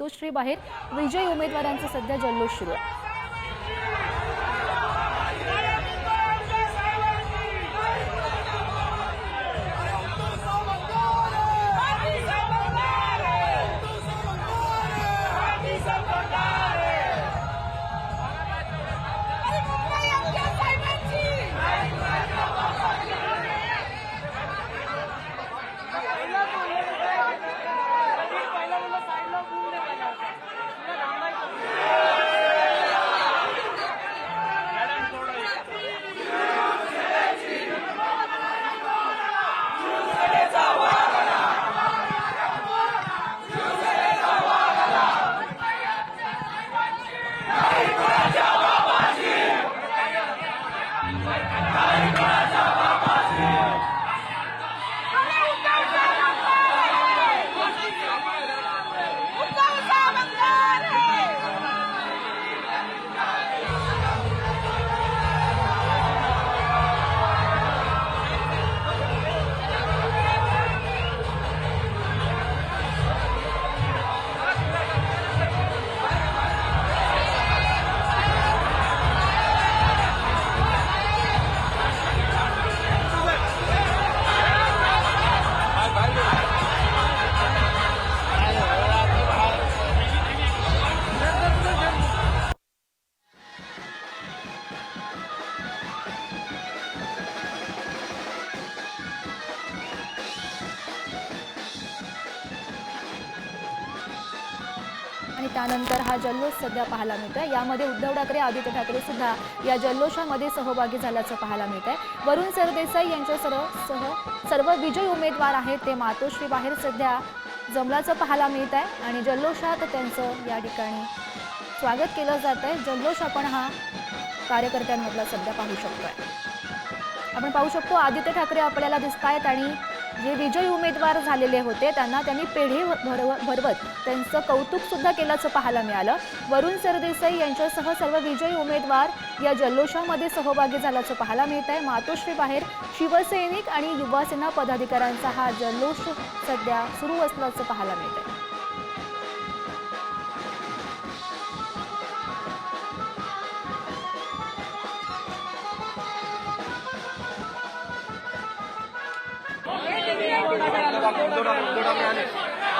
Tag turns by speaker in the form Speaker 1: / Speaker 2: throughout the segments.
Speaker 1: तो श्री बाहेर विजयी उमेदवारांचा सध्या जल्लोष सुरू आहे. आणि त्यानंतर हा जल्लोष सध्या पाहायला मिळतोय. यामध्ये उद्धव ठाकरे आदित्य ठाकरे सुद्धा या जल्लोषामध्ये सहभागी झाल्याचं पाहायला मिळत आहे वरुण सरदेसाई यांच्या सर्व सह सर्व विजयी उमेदवार आहेत ते मातोश्री बाहेर सध्या जमल्याचं पाहायला मिळत आहे आणि जल्लोषात त्यांचं या ठिकाणी स्वागत केलं जात आहे जल्लोष आपण हा कार्यकर्त्यांमधला सध्या पाहू शकतोय. आपण पाहू शकतो आदित्य ठाकरे आपल्याला दिसत आहेत आणि जे विजयी उमेदवार झालेले होते त्यांना त्यांनी पेढी भरव भरवत त्यांचं कौतुक सुद्धा केल्याचं पाहायला मिळालं. वरुण सरदेसाई यांच्यासह सर्व विजयी उमेदवार या जल्लोषामध्ये सहभागी झाल्याचं पाहायला मिळत आहे मातोश्री बाहेर शिवसैनिक आणि युवासेना पदाधिकाऱ्यांचा हा जल्लोष सध्या सुरू असल्याचं पाहायला मिळत आहे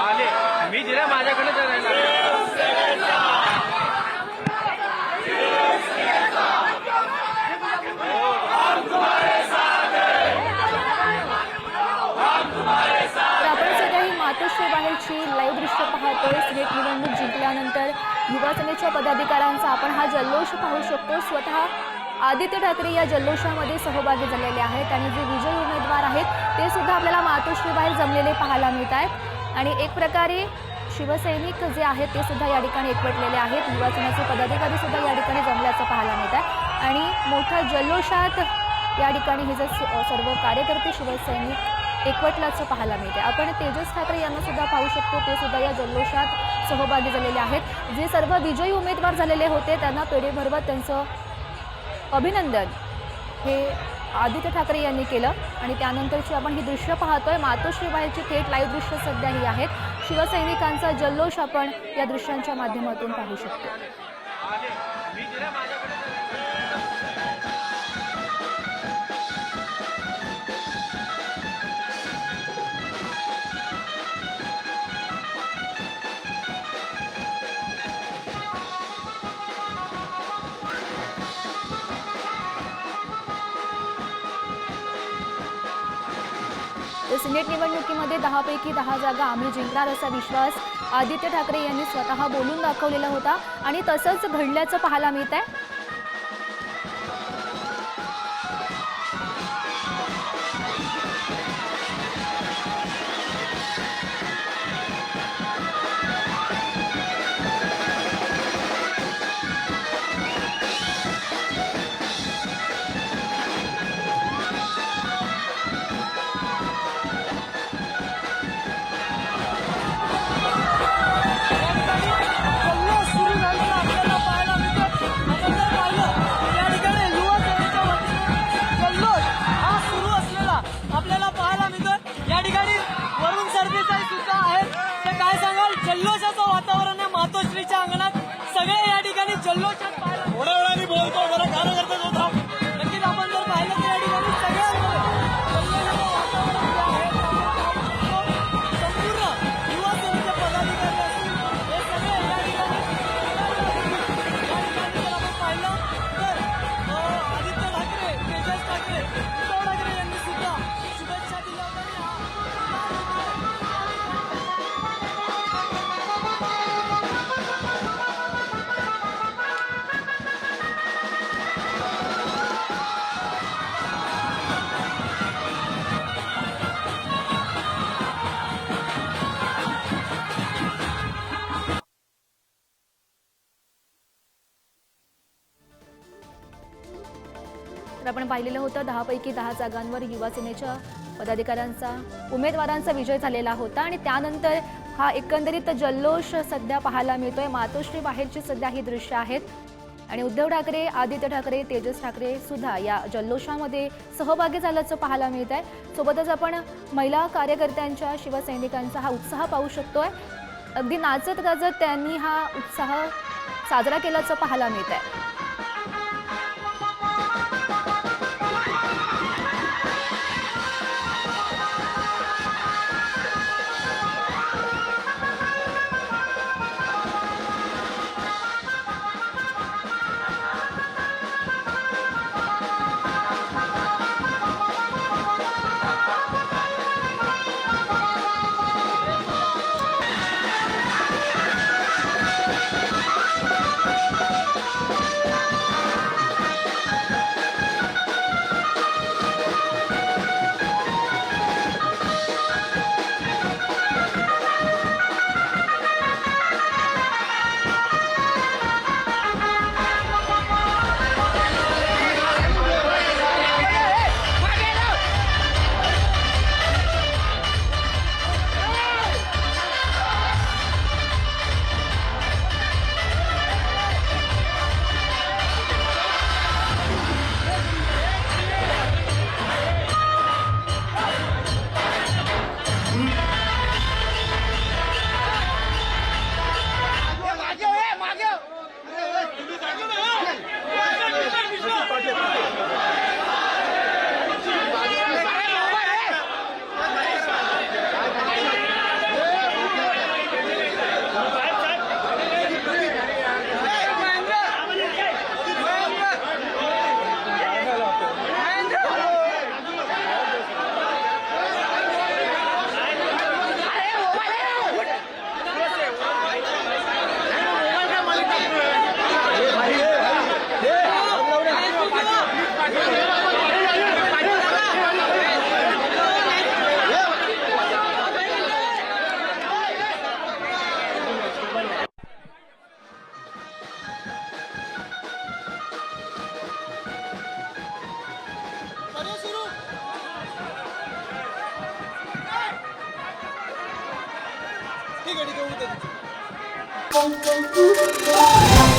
Speaker 2: आले. मी दिला माझ्याकडे राहिला
Speaker 1: आपण सध्या ही मातोश्री बाहेरची लाईव्ह दृश्य पाहतोय. सिनेट निवडणूक जिंकल्यानंतर युवासेनेच्या पदाधिकाऱ्यांचा आपण हा जल्लोष पाहू शकतो. स्वतः आदित्य ठाकरे या जल्लोषामध्ये सहभागी झालेले आहेत आणि जे विजयी उमेदवार आहेत ते सुद्धा आपल्याला मातोश्रीबाहेर जमलेले पाहायला मिळत आहेत. आणि एक प्रकारे शिवसैनिक जे आहेत ते सुद्धा या ठिकाणी एकवटलेले आहेत. युवासेनेचे पदाधिकारी सुद्धा या ठिकाणी जमल्याचं पाहायला मिळत आहे. आणि मोठ्या जल्लोषात या ठिकाणी हे जे स- सर्व कार्यकर्ते शिवसैनिक एकवटल्याचं पाहायला मिळते आपण तेजस ठाकरे यांना सुद्धा पाहू शकतो ते सुद्धा या जल्लोषात सहभागी झालेले आहेत. जे सर्व विजयी उमेदवार झालेले होते त्यांना पेढे भरवत त्यांचं अभिनंदन. हे आदित्य ठाकरे यांनी केलं आणि त्यानंतरची आपण ही दृश्य पाहतोय. मातोश्रीबाईची थेट लाईव्ह दृश्य सध्या ही आहेत. शिवसैनिकांचा जल्लोष आपण या दृश्यांच्या माध्यमातून पाहू शकतो. सिनेट निवडणुकीमध्ये दहापैकी दहा जागा आम्ही जिंकणार असा विश्वास आदित्य ठाकरे यांनी स्वतः बोलून दाखवलेला होता. आणि तसंच घडल्याचं पाहायला मिळत आहे तर आपण पाहिलेलं होतं दहापैकी दहा जागांवर युवा सेनेच्या पदाधिकाऱ्यांचा उमेदवारांचा विजय झालेला होता आणि त्यानंतर हा एकंदरीत जल्लोष सध्या पाहायला मिळतोय. मातोश्री बाहेरची सध्या ही दृश्य आहेत. आणि उद्धव ठाकरे आदित्य ठाकरे तेजस ठाकरे सुद्धा या जल्लोषामध्ये सहभागी झाल्याचं पाहायला मिळत आहे सोबतच आपण महिला कार्यकर्त्यांच्या शिवसैनिकांचा हा उत्साह पाहू शकतोय. अगदी नाचत गाजत त्यांनी हा उत्साह साजरा केल्याचं पाहायला मिळत आहे
Speaker 3: ठीक आहे ठीक आहे उद्या